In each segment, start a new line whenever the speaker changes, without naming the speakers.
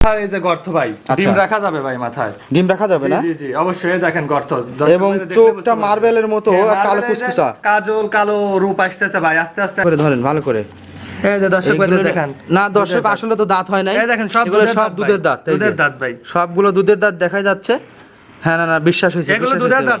মাথায় যে গর্ত ভাই
আচ্ছা।
ডিম রাখা যাবে ভাই মাথায়।
ডিম রাখা যাবে না?
জি জি অবশ্যই দেখেন গর্ত।
এবং
দর্শক ভাইরা দেখলে
চোখটা মার্বেলের মতো
হ্যাঁ,
কালো কুচকুচা
কাজল কালো রূপ আসতেছে ভাই আস্তে আস্তে।
করে ধরেন ভালো করে।
এই যে দর্শক ভাইদের দেখান।
না দর্শক আসলে তো দাঁত হয় নাই।
এই দেখেন সব
সব দুধের দাঁত
দুধের দাঁত ভাই।
সবগুলো দুধের দাঁত দেখা যাচ্ছে। হ্যাঁ না না বিশ্বাস হয়েছে
এগুলো দুধের দাঁত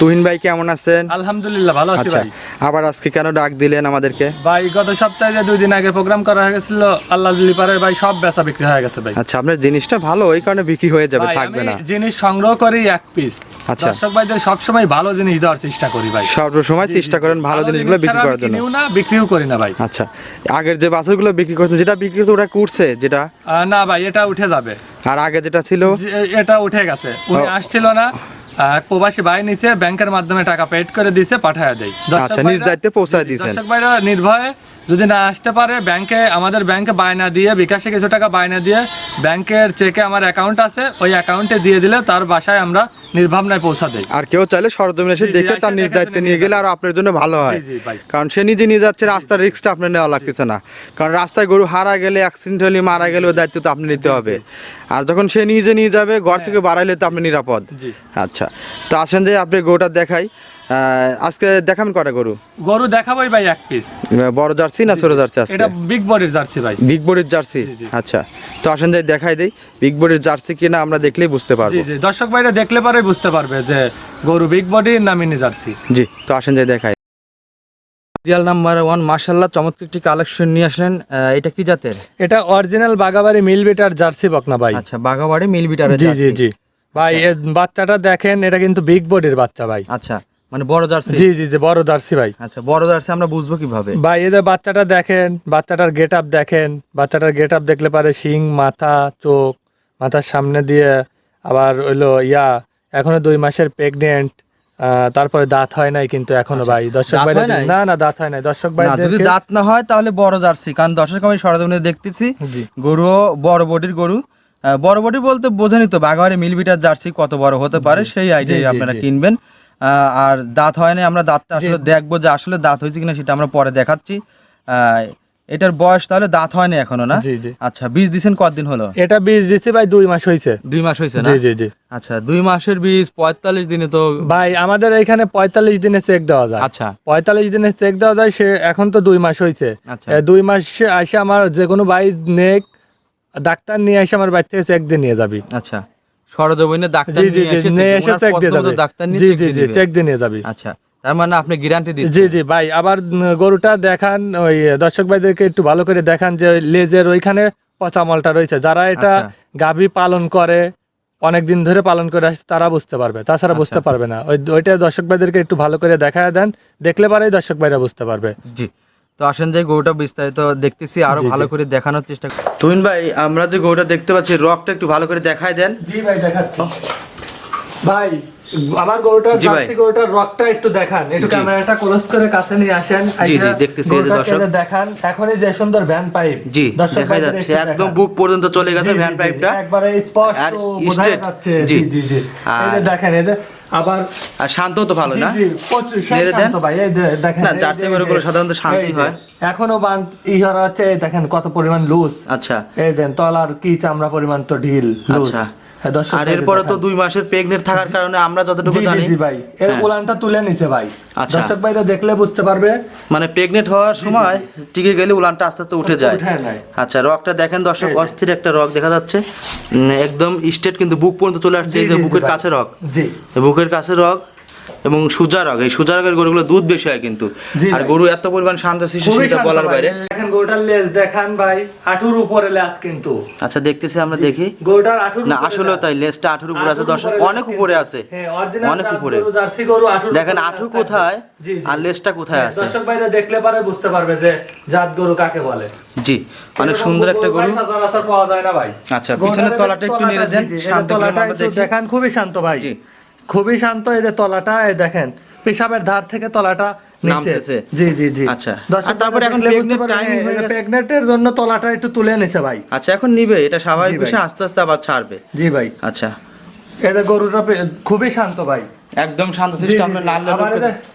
তুহিন ভাই কেমন আছেন?
আলহামদুলিল্লাহ ভালো আছি
আচ্ছা
ভাই।
আবার আজকে কেন ডাক দিলেন আমাদেরকে?
ভাই গত সপ্তাহে যে দুই দিন আগে প্রোগ্রাম করা হয়ে গেছিল আল্লাহ লিপারের ভাই সব বেচা বিক্রি হয়ে গেছে ভাই।
আচ্ছা আপনার জিনিসটা ভালো ওই কারণে বিক্রি হয়ে যাবে থাকবে না।
জিনিস সংগ্রহ করি এক পিস
আচ্ছা।
দর্শক ভাইদের সবসময় ভালো জিনিস দেওয়ার চেষ্টা করি ভাই।
সর্বসময়
জি,
চেষ্টা করেন। ভালো জিনিসগুলো বিক্রি করার জন্য।
না বিক্রিও করি না ভাই।
আচ্ছা আগের যে বাছুরগুলো বিক্রি করছেন যেটা বিক্রি করছে ওটা করছে যেটা?
না ভাই এটা উঠে যাবে।
আর আগে যেটা ছিল?
এটা উঠে গেছে। উনি আসছিল না এক প্রবাসী ভাই নিচে ব্যাংকের মাধ্যমে টাকা পেড করে দিছে পাঠায় দেয়।
আচ্ছা, নিজ দায়িত্বে পৌঁছায়
জি, দর্শক ভাইরা নির্ভয়ে যদি না আসতে পারে ব্যাংকে আমাদের ব্যাংকে বায়না দিয়ে বিকাশে কিছু টাকা বায়না দিয়ে ব্যাংকের চেকে আমার অ্যাকাউন্ট আছে ওই অ্যাকাউন্টে দিয়ে দিলে তার বাসায় আমরা নির্ভাবনায় পৌঁছা দেই।
আর কেউ চাইলে সরজমিনে এসে দেখে তার নিজ দায়িত্বে নিয়ে গেলে আর আপনার জন্য ভালো হয়। কারণ সে নিজে নিয়ে যাচ্ছে রাস্তার রিস্কটা আপনার নেওয়া লাগতেছে না। কারণ রাস্তায় গরু হারা গেলে অ্যাক্সিডেন্ট হলে মারা গেলে ওই দায়িত্ব তো আপনি নিতে হবে। আর যখন সে নিজে নিয়ে যাবে ঘর থেকে বাড়াইলে তো আপনি নিরাপদ। আচ্ছা। তো আসেন যে আপনি গরুটা দেখাই। আজকে দেখাবেন কটা গরু?
গরু দেখাবোই ভাই এক পিস
বড় জার্সি না ছোট জার্সি আজকে?
এটা বিগ বডির জার্সি ভাই।
বিগ বডির জার্সি?
জি, জি।
আচ্ছা তো আসেন যাই দেখাই দেই। বিগ বডির জার্সি কিনা আমরা দেখলেই বুঝতে
জি
পারব।
জি দর্শক ভাইরা দেখলে পরে বুঝতে পারবে যে গরু বিগ বডির না মিনি জার্সি।
জি তো আসেন যাই দেখাই। সিরিয়াল নাম্বার ওয়ান মার্শাল্লাহ চমৎকার একটি কালেকশন নিয়ে আসলেন। আহ, এটা কি জাতের?
এটা অরিজিনাল বাগাবাড়ি মিল বিটার জার্সি বকনা ভাই।
আচ্ছা বাঘাবাড়ি মিল বিটারের
জি জি জি। ভাই এর বাচ্চাটা দেখেন এটা কিন্তু বিগ বডির বাচ্চা ভাই।
আচ্ছা। মানে বড় জার্সি?
জি জি জি বড় জার্সি ভাই।
আচ্ছা বড় জার্সি আমরা বুঝব কীভাবে?
ভাই এদের বাচ্চাটা দেখেন বাচ্চাটার গেট আপ দেখেন বাচ্চাটার গেট আপ দেখলে পারে শিং মাথা চোখ মাথার সামনে দিয়ে আবার হইল ইয়া এখনও দুই মাসের প্রেগনেন্ট তারপরে দাঁত হয় নাই কিন্তু এখনও ভাই। দর্শক
আচ্ছা,
ভাই না না দাঁত হয় নাই। দর্শক ভাই
যদি দাঁত না হয় তাহলে বড় জার্সি কারণ দর্শক আমি সরজমিনে দেখতেছি।
জি।
গরু বড় বডির গরু। বড় বডি বলতে বোঝেনি তো বাঘাবাড়ি মিল বিটার জার্সি কত বড় হতে পারে সেই আইডিয়াই আপনারা কিনবেন। আর দাঁত হয় না আমরা দাঁতটা আসলে দেখব যে আসলে দাঁত হয়েছে কিনা সেটা আমরা পরে দেখাচ্ছি। এটার বয়স তাহলে দাঁত হয়নি এখনও না?
জি জি।
আচ্ছা বীজ দিছেন কতদিন হলো?
এটা বীজ দিচ্ছি ভাই দুই মাস হয়েছে
দুই মাস হয়েছে না?
জি জি জি।
আচ্ছা দুই মাসের বীজ পঁয়তাল্লিশ দিনে তো
ভাই আমাদের এখানে পঁয়তাল্লিশ দিনে চেক দেওয়া যায়।
আচ্ছা।
পঁয়তাল্লিশ দিনে চেক দেওয়া যায় সে এখন তো দুই মাস হয়েছে
আচ্ছা।
দুই মাস আসে আমার যে কোনো ভাই নেক ডাক্তার নিয়ে এসে আমার বাড়ি থেকে চেক দিয়ে নিয়ে যাবি।
আচ্ছা। সরজমিনে ডাক্তার
জি জি
নিয়ে
জি
এসে
চেক দিয়ে যাবে।
ডাক্তার নিয়ে
জি জি জি চেক দিয়ে নিয়ে যাবি।
আচ্ছা তার মানে আপনি গ্যারান্টি দিচ্ছেন।
জি জি ভাই আবার গরুটা দেখান ওই দর্শক ভাইদেরকে একটু ভালো করে দেখান যে লেজের ওইখানে পচা মলটা রয়েছে। যারা এটা
আচ্ছা।
গাভী পালন করে অনেক দিন ধরে পালন করে আসছে তারা বুঝতে পারবে। তাছাড়া বুঝতে
আচ্ছা।
পারবে না। ওই ওইটা দর্শক ভাইদেরকে একটু ভালো করে দেখায় দেন দেখলে পারেই দর্শক ভাইরা বুঝতে পারবে।
জি। তো আসেন যে গরুটা বিস্তারিত দেখতেছি
আরও
ভালো করে দেখানোর চেষ্টা করি। ভাই আমরা যে গরুটা দেখতে পাচ্ছি রকটা একটু ভালো করে দেখায় দেন।
জি ভাই দেখাচ্ছি। ভাই আমার গরুটার জার্সি গরুটার রকটা একটু দেখান। একটু ক্যামেরাটা ক্লোজ করে কাছে নিয়ে আসেন।
জি, জি, দেখতেছি এই দর্শক।
দেখান। এখনই যে সুন্দর ভ্যান পাইপ
জি
দর্শক
দেখা যাচ্ছে একদম বুক পর্যন্ত চলে গেছে ভ্যান পাইপটা
একবারে স্পষ্ট বোঝা যাচ্ছে।
জি।
জি জি জি। এই যে দেখেন এই যে আবার
শান্ত তো ভালো না দেন।
শান্ত ভাই, দেখেন,
না, জার্সি গরুগুলো সাধারণত শান্তই হয়।
এখনও বান ইহার হচ্ছে দেখেন কত পরিমাণ লুজ
আচ্ছা
এই দেন তলার কি চামড়া পরিমাণ তো ঢিল লুজ
আচ্ছা।
হ্যাঁ,
আর এরপরে তো দুই মাসের প্রেগনেন্ট থাকার কারণে আমরা যতটুকু জানি।
জি ভাই। এর
হ্যাঁ।
উলানটা তুলে নিছে ভাই।
আচ্ছা।
দর্শক ভাইরা দেখলে বুঝতে পারবে।
মানে প্রেগনেন্ট হওয়ার সময় টিকে গেলে উলানটা আস্তে আস্তে উঠে যায়। আচ্ছা রকটা দেখেন দর্শক অস্থির একটা রক দেখা যাচ্ছে। একদম স্টেট কিন্তু বুক পর্যন্ত চলে আসছে এই যে বুকের কাছে রক।
জি।
বুকের কাছে রগ এবং সুজা রগ এই সুজা রগের গরুগুলো দুধ বেশি হয় কিন্তু। আর গরু এত পরিমাণ শান্ত শিশু সেটা বলার বাইরে।
দেখেন গরুটার লেজ দেখান ভাই আঠুর উপরে লেজ কিন্তু।
আচ্ছা দেখতেছি আমরা দেখি।
গরুটার আঠুর
না
লেজ।
তাই লেজটা আঠুর উপরে আছে দর্শক অনেক উপরে আছে।
হ্যাঁ,
অনেক উপরে।
গরু, জার্সি গরু আঠুর
দেখেন আঠু কোথায়। আর লেজটা কোথায়
হ্যাঁ,
আছে?
দর্শক ভাইরা দেখলে পারে বুঝতে পারবে যে জাত গরু কাকে বলে।
জি অনেক সুন্দর একটা গরু।
পাওয়া যায় না ভাই।
আচ্ছা, পিছনের তলাটা একটু নেড়ে দেন, শান্ত।
দেখান খুবই শান্ত ভাই।
জি।
খুবই শান্ত এই যে তলাটা এই দেখেন পেশাবের ধার থেকে তলাটা
নামতেছে।
জি জি জি।
আচ্ছা। তারপরে এখন গেছে।
pregnant-এর জন্য তলাটা একটু তুলে নিছে ভাই।
আচ্ছা এখন নিবে এটা স্বাভাবিক বিষয় আস্তে আস্তে আবার ছাড়বে।
জি ভাই।
আচ্ছা।
এটা গরুটা খুবই শান্ত ভাই।
একদম শান্ত শিষ্ট
জি,
লাল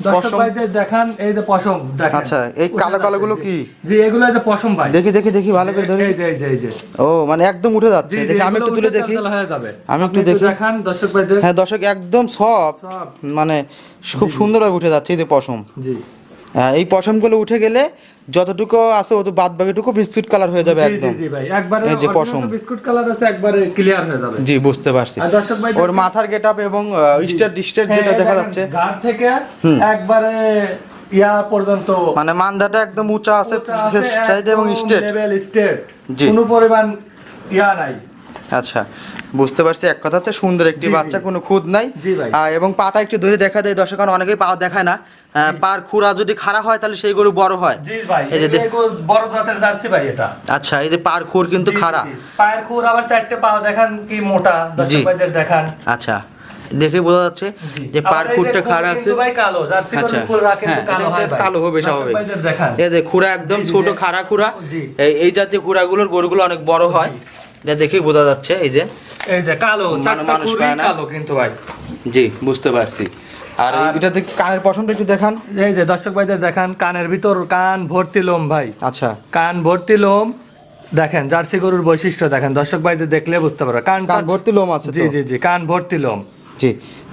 দর্শক ভাইদের দেখান এই যে পশম দেখেন।
আচ্ছা, এই
উঠে
কালো
যাচ্ছে,
কি?
জি। এগুলো এই যে পশম ভাই।
দেখি দেখি দেখি ভালো করে ধরি।
এই যে এই যে
ও মানে একদম উঠে যাচ্ছে। দেখি আমি একটু তুলে দেখি।
হয়ে।
আমি একটু দেখি।
দেখান দর্শক ভাইদের।
হ্যাঁ দর্শক একদম সব
সব।
মানে খুব সুন্দরভাবে উঠে যাচ্ছে এই যে পশম।
জি।
হ্যাঁ, এই পশমগুলো উঠে গেলে যতটুকু আছে অত বাদ বাকিটুকু বিস্কুট কালার হয়ে যাবে
জি জি
একদম।
জি ভাই একবারে
এই যে পশম।
বিস্কুট কালার আছে একবারে ক্লিয়ার হয়ে যাবে।
জি বুঝতে পারছি।
আর দর্শক ভাই
ওর মাথার গেটআপ এবং স্টেট স্টেট যেটা দেখা যাচ্ছে।
গার থেকে একবারে ইয়া পর্যন্ত।
মানে মান্দাটা একদম উঁচা আছে সাইড এবং স্টেট
লেভেল স্টেট
জি।
কোনো পরিমাণ ইয়া নাই।
আচ্ছা। বুঝতে পারছি এক কথাতে সুন্দর একটি। বাচ্চা কোনো খুদ নাই। এবং পাটা একটু ধরে দেখা দেয় দর্শক কারণ অনেকেই পা দেখায় না। পার খুরা যদি খাড়া হয় তাহলে সেই গরু বড় হয়। এই যে দেখ-
বড় জাতের জার্সি ভাই এটা।
আচ্ছা এই যে পার খুর কিন্তু খাড়া।
পায়ের খুর আবার চারটে পাও দেখান কি মোটা দর্শক ভাইদের দেখান।
আচ্ছা দেখে বোঝা যাচ্ছে যে পার খুরটা
খুর
খাড়া আছে।
ভাই কালো জার্সি
আচ্ছা। হ্যাঁ,
কালো
হবে স্বাভাবিক। এই যে খুরা একদম ছোট। খাড়া খুরা। এই জাতীয় খুরাগুলোর গরুগুলো অনেক বড় হয়। এটা দেখেই বোঝা যাচ্ছে এই যে
এই যে কালো চারটা। কালো কিন্তু ভাই।
জি বুঝতে পারছি। আর কানের পশমটা একটু দেখান।
এই যে দর্শক ভাইদের দেখান কানের ভিতর কান ভর্তি লোম ভাই।
আচ্ছা।
কান ভর্তি লোম দেখেন জার্সি গরুর বৈশিষ্ট্য দেখেন। দর্শক ভাইদের দেখলে বুঝতে পারবে। কান
কান ভর্তি লোম আছে
জি জি জি কান ভর্তি লোম।
জি।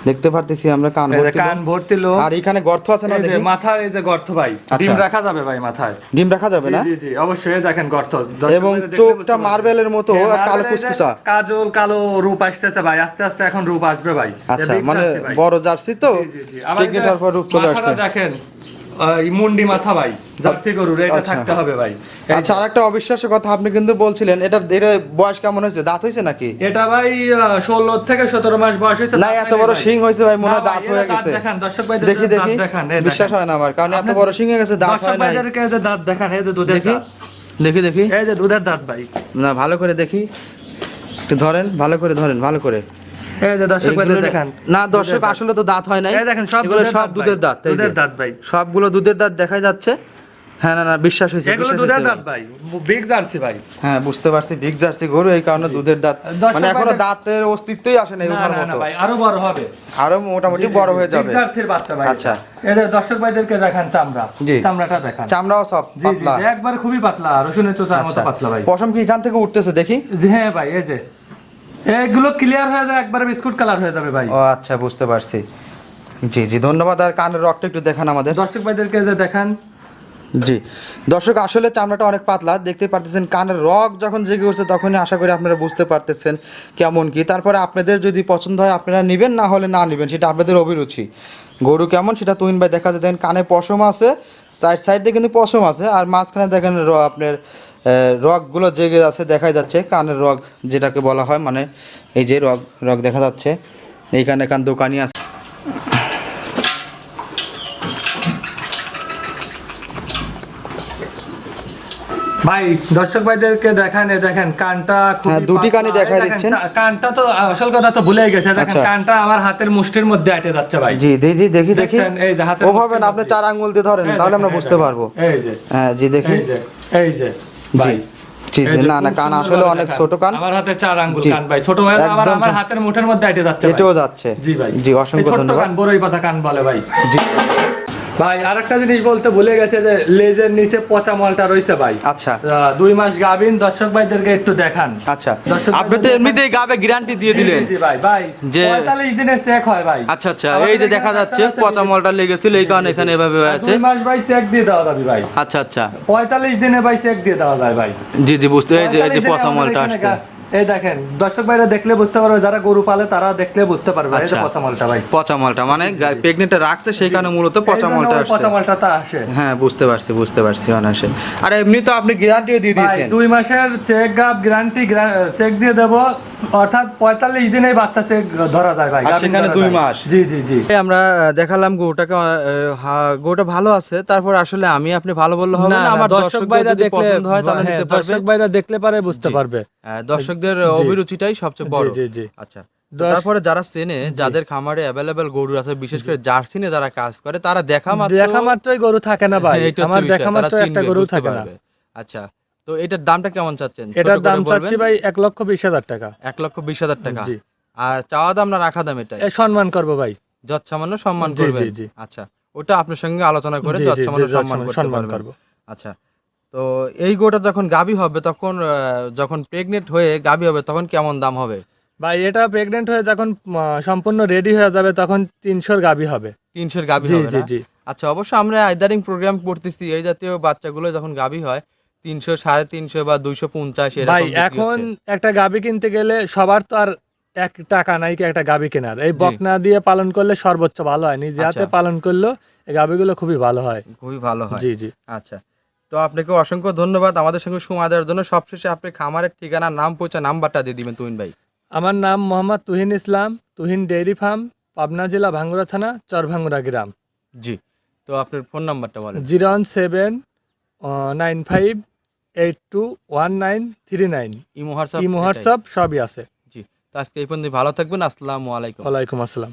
দেখতে পারতেছি আমরা কান ভর্তি
কান ভর্তি লোক।
আর এখানে গর্ত আছে না দেখি?
মাথার এই যে গর্ত ভাই।
আচ্ছা।
ডিম রাখা যাবে ভাই মাথায়।
ডিম রাখা যাবে না?
জি জি অবশ্যই দেখেন গর্ত।
এবং চোখটা মার্বেলের মতো কালো কুচকুচা
কাজল কালো রূপ আসতেছে ভাই আস্তে আস্তে এখন রূপ আসবে ভাই।
আচ্ছা মানে বড় জার্সি তো?
জি, জি, জি।
রূপ চলে আসছে।
দেখেন মুন্ডি মাথা ভাই জার্সি গরুর এটা
আচ্ছা।
থাকতে হবে ভাই।
আচ্ছা আর একটা অবিশ্বাস্য কথা আপনি কিন্তু বলছিলেন এটা এটা বয়স কেমন হয়েছে? দাঁত হয়েছে নাকি?
এটা ভাই ষোলো থেকে সতেরো মাস বয়স হয়েছে
না এত বড়
ভাই।
শিং হয়েছে ভাই মনে হয় দাঁত হয়ে গেছে।
দেখান, দর্শক ভাইদের
দেখি দেখি।
দেখান,
বিশ্বাস হয় না আমার কারণ এত বড় শিং হয়ে গেছে দাঁত হয়
ভাইদেরকে এই দাঁত দেখান এই যে দুধের
দেখি।
দাঁত।
দেখি দেখি।
এই যে দুধের দাঁত ভাই।
না ভালো করে দেখি। একটু ধরেন ভালো করে ধরেন ভালো করে।
এই যে দর্শক ভাইদের দেখান।
না দর্শক আসলে তো দাঁত হয় নাই।
এই দেখেন সব
সব দুধের দাঁত
দুধের দাঁত ভাই।
সবগুলো দুধের দাঁত দেখা যাচ্ছে। হ্যাঁ না না বিশ্বাস হয়েছে
এগুলো দুধের দাঁত ভাই বিগ জার্সি ভাই।
হ্যাঁ বুঝতে পারছি বিগ জার্সি গরু এই কারণে দুধের দাঁত। মানে
এখনও
দাঁতের অস্তিত্বই আসে না ওঠার মতো।
ভাই আরও বড় হবে।
আরও মোটামুটি বড় হয়ে যাবে।
বিগ জার্সির বাচ্চা ভাই।
আচ্ছা।
এদের দর্শক ভাইদেরকে দেখান চামড়া। চামড়াটা দেখান।
চামড়াও সব পাতলা।
একবার খুবই পাতলা রসুনের চোচার মতো
আচ্ছা।
পাতলা ভাই।
পশম কি এখান থেকে উঠতেছে দেখি।
হ্যাঁ ভাই এই যে। এগুলো ক্লিয়ার হয়ে যায় একবারে বিস্কুট কালার হয়ে যাবে ভাই।
ও আচ্ছা বুঝতে পারছি। জি জি ধন্যবাদ। আর কানের রকটা একটু দেখান আমাদের।
দর্শক ভাইদেরকে যে দেখান।
জি দর্শক আসলে চামড়াটা অনেক পাতলা দেখতে পারতেছেন কানের রক যখন জেগে উঠছে তখনই আশা করি আপনারা বুঝতে পারতেছেন কেমন কি। তারপরে আপনাদের যদি পছন্দ হয় আপনারা নেবেন না হলে না নেবেন সেটা আপনাদের অভিরুচি। গরু কেমন সেটা তুহিন ভাই দেখা যায়। দেখেন কানে পশম আছে সাইড সাইড দিয়ে কিন্তু পশম আছে আর মাঝখানে দেখেন র- আপনার রগগুলো জেগে আছে দেখা যাচ্ছে কানের রগ যেটাকে বলা হয় মানে এই যে রগ রগ দেখা যাচ্ছে। এইখানে এখান দোকানি আছে।
ভাই দর্শক ভাইদেরকে দেখান দেখেন কানটা
হ্যাঁ, দুটি। কানই দেখাই দিচ্ছেন।
কানটা তো আসল কথা তো ভুলে গেছে। দেখেন
আচ্ছা।
কানটা আমার হাতের মুষ্টির মধ্যে আটে যাচ্ছে ভাই।
জি জি জি দেখি দেখি। ওভাবে আপনি চার আঙ্গুল দিয়ে ধরেন তাহলে আমরা বুঝতে পারব।
এই যে।
হ্যাঁ জি দেখি।
এই যে এই যে।
জি
ভাই।
জি জি না না কান আসলে অনেক ছোট কান।
আমার হাতে চার আঙ্গুল কান ভাই। ছোট হয়ে আবার আমার হাতের মুঠের মধ্যে যাচ্ছে
এটাও যাচ্ছে।
জি ভাই।
জি অসংখ্য ধন্যবাদ।
কান বড়ই পাতা কান বলে ভাই।
জি।
ভাই আরেকটা জিনিস বলতে ভুলে গেছে যে লেজের নিচে পচা মলটা রয়েছে ভাই।
আচ্ছা।
দুই মাস গাবিন দর্শক ভাইদেরকে একটু দেখান।
আচ্ছা। আপনি তো এমনিতেই গাবে গ্যারান্টি দিয়ে দিলেন।
ভাই ভাই
যে-
পঁয়তাল্লিশ দিনের চেক হয় ভাই।
আচ্ছা আচ্ছা এই যে দেখা যাচ্ছে পচা। মলটা লেগেছিল এই কারণে এখানে এভাবে আছে।
দুই মাস ভাই চেক দিয়ে দেওয়া যাবে ভাই।
আচ্ছা আচ্ছা।
পঁয়তাল্লিশ দিনে ভাই চেক দিয়ে দেওয়া যায় ভাই।
জি জি বুঝতে এই যে এই যে পচা মলটা আসছে।
এই দেখেন দর্শক ভাইরা দেখলে বুঝতে পারবে যারা গরু পালে তারা দেখলে বুঝতে পারবে। এই যে
আচ্ছা।
পচা মালটা ভাই
পচা মলটা মানে প্রেগনেন্টে রাখছে সেই কারণে মূলত পচা মালটা আসছে।
পচা মলটা তা আসে।
হ্যাঁ বুঝতে পারছি বুঝতে পারছি অনায়াসে। আর এমনি তো আপনি গ্যারান্টিও দিয়ে দিয়েছেন।
দুই মাসের চেক গাপ গ্যারান্টি চেক দিয়ে দেবো। অর্থাৎ পঁয়তাল্লিশ দিনে বাচ্চা চেক ধরা যায় ভাই
সেখানে দুই মাস।
জি জি জি।
আমরা দেখালাম গরুটাকে আহ, গরুটা ভালো আছে তারপর আসলে আমি আপনি ভালো বললে হবে না আমার দর্শক ভাইরা পছন্দ হয় তাহলে
হ্যাঁ,
নিতে পারবে।
দর্শক ভাইরা দেখলে পারে বুঝতে পারবে।
দর্শকদের অভিরুচিটাই সবচেয়ে বড়।
জি জি। জি
আচ্ছা তারপরে যারা চেনে যাদের খামারে অ্যাভেলেবেল গরু আছে বিশেষ করে জার্সি নিয়ে যারা কাজ করে তারা দেখা মাত্র
দেখা মাত্রই গরু থাকে না ভাই।
হ্যাঁ,
আমার দেখা মাত্র একটা গরু থাকে না।
আচ্ছা তো এটার দামটা কেমন চাচ্ছেন?
এটার দাম চাচ্ছি ভাই এক লক্ষ বিশ হাজার টাকা।
এক লক্ষ বিশ হাজার টাকা।
জি।
আর চাওয়া দাম না রাখা দাম এটা
সম্মান করব ভাই।
যত সামান্য সম্মান
জি,
করবেন।
জি, জি।
আচ্ছা ওটা আপনার সঙ্গে আলোচনা করে যত সামান্য সম্মান করতে
করব।
আচ্ছা তো এই গোটা যখন গাবি হবে তখন যখন প্রেগনেন্ট হয়ে গাবি হবে তখন কেমন দাম হবে?
ভাই এটা প্রেগনেন্ট হয়ে যখন সম্পূর্ণ রেডি হয়ে যাবে তখন তিনশোর গাবি হবে।
তিনশোর গাবি হবে
জি জি।
আচ্ছা অবশ্য আমরা আইদারিং প্রোগ্রাম করতেছি এই জাতীয় বাচ্চাগুলো যখন গাবি হয় তিনশো সাড়ে তিনশো বা দুইশো পঞ্চাশ
ভাই এখন একটা গাবি কিনতে গেলে সবার তো আর এক টাকা নাই কি একটা গাবি কেনার। এই। বকনা দিয়ে পালন করলে সর্বোচ্চ ভালো হয় নিজে হাতে
আচ্ছা।
পালন করলেও এই গাবিগুলো খুবই ভালো হয়।
খুবই ভালো হয়।
জি জি।
আচ্ছা। তো আপনাকে অসংখ্য ধন্যবাদ আমাদের সঙ্গে সময় দেওয়ার জন্য। সবশেষে আপনি খামারের ঠিকানা নাম পৌঁছা নাম্বারটা দিয়ে দিবেন তুহিন ভাই।
আমার নাম মোহাম্মদ তুহিন ইসলাম তুহিন ডেইরি ফার্ম পাবনা জেলা ভাঙ্গুরা থানা চরভাঙ্গুরা গ্রাম।
জি। তো আপনার ফোন নাম্বারটা বলেন।
Zero one seven nine five eight two one nine three nine
imo WhatsApp
imo সবই আছে।
তো আজকে এই পর্যন্ত ভালো থাকবেন। আসসালামু আলাইকুম।
ওয়ালাইকুম আসসালাম।